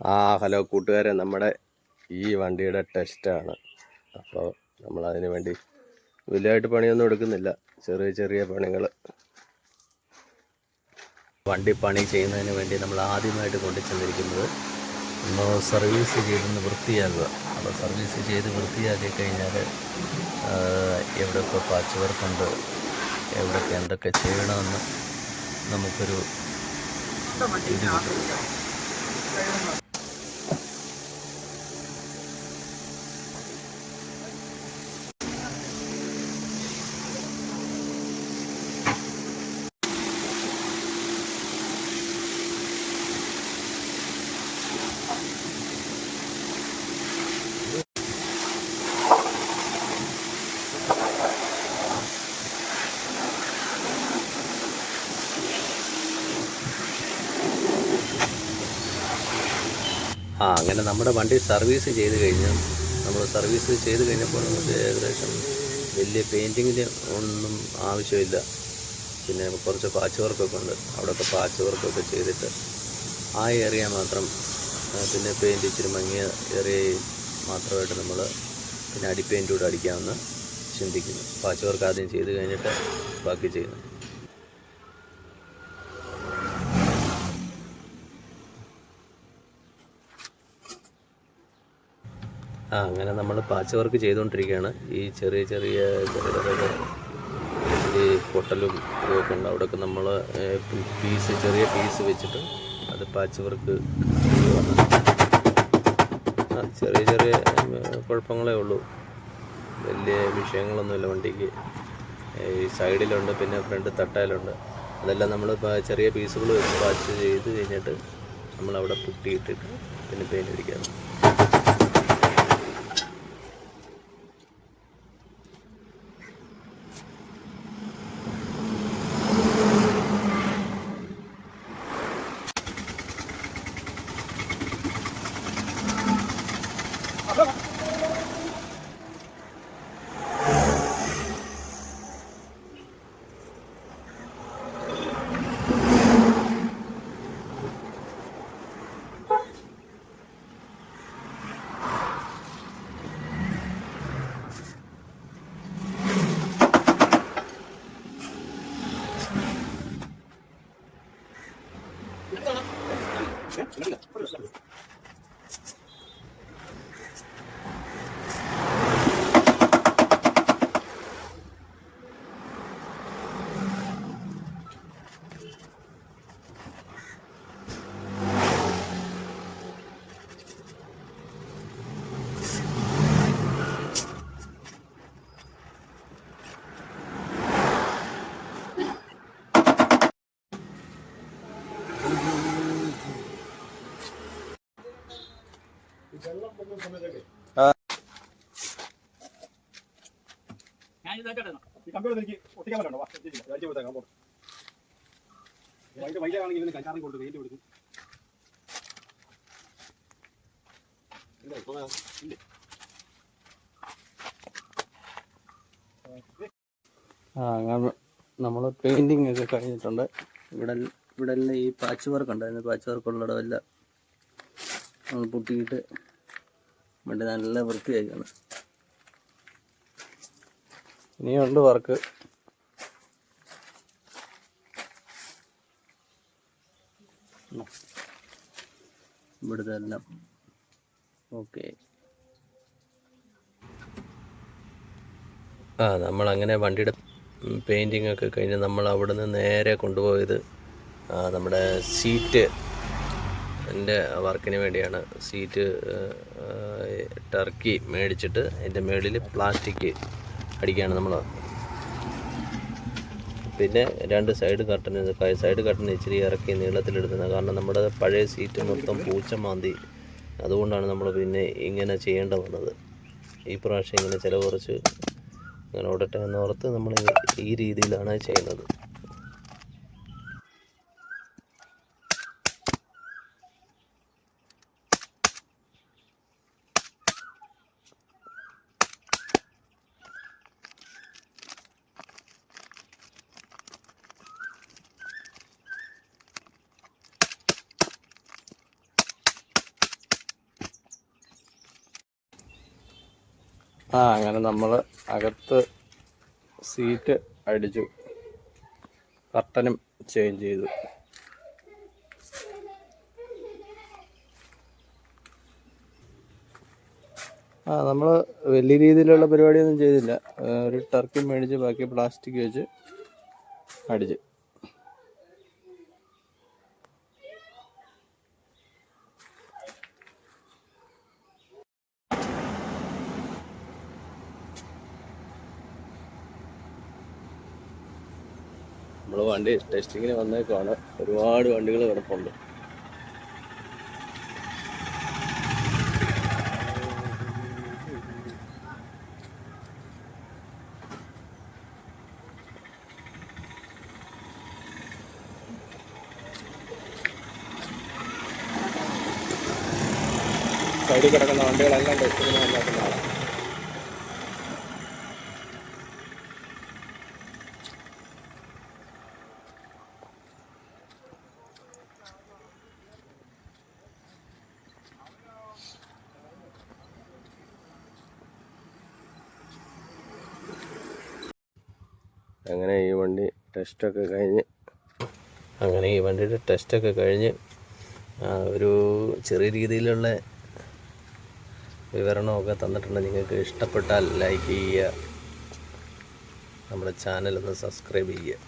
ആ ഹലോ കൂട്ടുകാരെ നമ്മുടെ ഈ വണ്ടിയുടെ ടെസ്റ്റാണ് അപ്പോൾ നമ്മൾ അതിന് വേണ്ടി വലിയതായിട്ട് പണിയൊന്നും എടുക്കുന്നില്ല. ചെറിയ ചെറിയ പണികൾ വണ്ടി പണി ചെയ്യുന്നതിന് വേണ്ടി നമ്മൾ ആദ്യമായിട്ട് കൊണ്ടു ചെന്നിരിക്കുന്നത് ഒന്ന് സർവീസ് ചെയ്തൊന്ന് വൃത്തിയാക്കുക. അപ്പോൾ സർവീസ് ചെയ്ത് വൃത്തിയാക്കി കഴിഞ്ഞാൽ എവിടെയൊക്കെ പാച്ച് വർക്കുണ്ട് എവിടെയൊക്കെ എന്തൊക്കെ ചെയ്യണമെന്ന് നമുക്കൊരു ഇത് കിട്ടും ആ അങ്ങനെ നമ്മുടെ വണ്ടി സർവീസ് ചെയ്ത് കഴിഞ്ഞാൽ നമ്മൾ സർവീസ് ചെയ്ത് കഴിഞ്ഞപ്പോൾ നമുക്ക് ഏകദേശം വലിയ പെയിന്റിങ്ങിന് ഒന്നും ആവശ്യമില്ല. പിന്നെ കുറച്ച് പാച്ച് വർക്കൊക്കെ ഉണ്ട്. അവിടെയൊക്കെ പാച്ച് വർക്കൊക്കെ ചെയ്തിട്ട് ആ ഏരിയ മാത്രം പിന്നെ പെയിന്റ് ഇച്ചിരി മങ്ങിയ ഏരിയയിൽ മാത്രമായിട്ട് നമ്മൾ പിന്നെ അടി പെയിന്റ് കൂടെ അടിക്കാമെന്ന് ചിന്തിക്കുന്നു. പാച്ച് വർക്ക് ആദ്യം ചെയ്ത് കഴിഞ്ഞിട്ട് ബാക്കി ചെയ്യുന്നു. ആ അങ്ങനെ നമ്മൾ പാച്ച് വർക്ക് ചെയ്തുകൊണ്ടിരിക്കുകയാണ് ഈ ചെറിയ ചെറിയ ഈ പൊട്ടലും ഇതൊക്കെ ഉണ്ട്. അവിടെയൊക്കെ നമ്മൾ പീസ് ചെറിയ പീസ് വെച്ചിട്ട് അത് പാച്ച് വർക്ക് ചെറിയ ചെറിയ കുഴപ്പങ്ങളേ ഉള്ളൂ. വലിയ വിഷയങ്ങളൊന്നുമില്ല. വണ്ടിക്ക് ഈ സൈഡിലുണ്ട് പിന്നെ ഫ്രണ്ട് തട്ടയിലുണ്ട്. അതെല്ലാം നമ്മൾ ചെറിയ പീസുകൾ പാച്ച് ചെയ്ത് കഴിഞ്ഞിട്ട് നമ്മളവിടെ പുട്ടിയിട്ടിട്ട് പിന്നെ പെയിന്റ് അടിക്കാറ് 哎你看这个它这是 അങ്ങനെ നമ്മൾ പെയിന്റിങ് ഒക്കെ കഴിഞ്ഞിട്ടുണ്ട്. ഇവിടെ ഇവിടെ എല്ലാം ഈ പാച്ച് വർക്ക് ഉണ്ടായിരുന്നു. പാച്ച് വർക്ക് ഉള്ളിടമെല്ലാം നമ്മൾ പൊട്ടിയിട്ട് വണ്ടി നല്ല വൃത്തിയാക്കാണ് ഇനിയുണ്ട് വർക്ക് ഇവിടുത്തെ എല്ലാം. ഓക്കെ ആ നമ്മളങ്ങനെ വണ്ടിയുടെ പെയിന്റിങ് ഒക്കെ കഴിഞ്ഞ് നമ്മൾ അവിടെ നിന്ന് നേരെ കൊണ്ടുപോയത് ആ, നമ്മുടെ സീറ്റ് എന്റെ വർക്കിന് വേണ്ടിയാണ് സീറ്റ് ടർക്കി മേടിച്ചിട്ട് അതിന്റെ മുകളിൽ പ്ലാസ്റ്റിക് അടിക്കുകയാണ് നമ്മൾ. പിന്നെ രണ്ട് സൈഡ് കട്ടന് സൈഡ് കട്ടന് ഇച്ചിരി ഇറക്കി നീളത്തിലെടുക്കുന്നത് കാരണം നമ്മുടെ പഴയ സീറ്റ് മൊത്തം പൂച്ച മാന്തി അതുകൊണ്ടാണ് നമ്മൾ പിന്നെ ഇങ്ങനെ ചെയ്യേണ്ട വന്നത്. ഈ പ്രാവശ്യം ഇങ്ങനെ ചില കുറച്ച് ഇങ്ങനെ ഓടട്ടെ എന്നോർത്ത് നമ്മൾ ഈ രീതിയിലാണ് ചെയ്യുന്നത്. ആ അങ്ങനെ നമ്മൾ അകത്ത് സീറ്റ് അടിച്ചു. കർട്ടനും ചേഞ്ച് ചെയ്തു. ആ നമ്മൾ വലിയ രീതിയിലുള്ള പരിപാടിയൊന്നും ചെയ്തില്ല. ഒരു ടർക്കി മേടിച്ച് ബാക്കി പ്ലാസ്റ്റിക് വെച്ച് അടിച്ച്. വണ്ടി ടെസ്റ്റിങ്ങിന് വന്നേക്കാണ് ഒരുപാട് വണ്ടികൾ കിടപ്പുണ്ട്. സൈഡിൽ കിടക്കുന്ന വണ്ടികളെല്ലാം ടെസ്റ്റിങ്ങിന് വന്നേക്കുന്നതാണ്. അങ്ങനെ ഈ വണ്ടി ടെസ്റ്റൊക്കെ കഴിഞ്ഞ് അങ്ങനെ ഈ വണ്ടിയുടെ ടെസ്റ്റൊക്കെ കഴിഞ്ഞ് ഒരു ചെറിയ രീതിയിലുള്ള വിവരണമൊക്കെ തന്നിട്ടുണ്ട്. നിങ്ങൾക്ക് ഇഷ്ടപ്പെട്ടാൽ ലൈക്ക് ചെയ്യുക നമ്മുടെ ചാനലൊന്ന് സബ്സ്ക്രൈബ് ചെയ്യുക.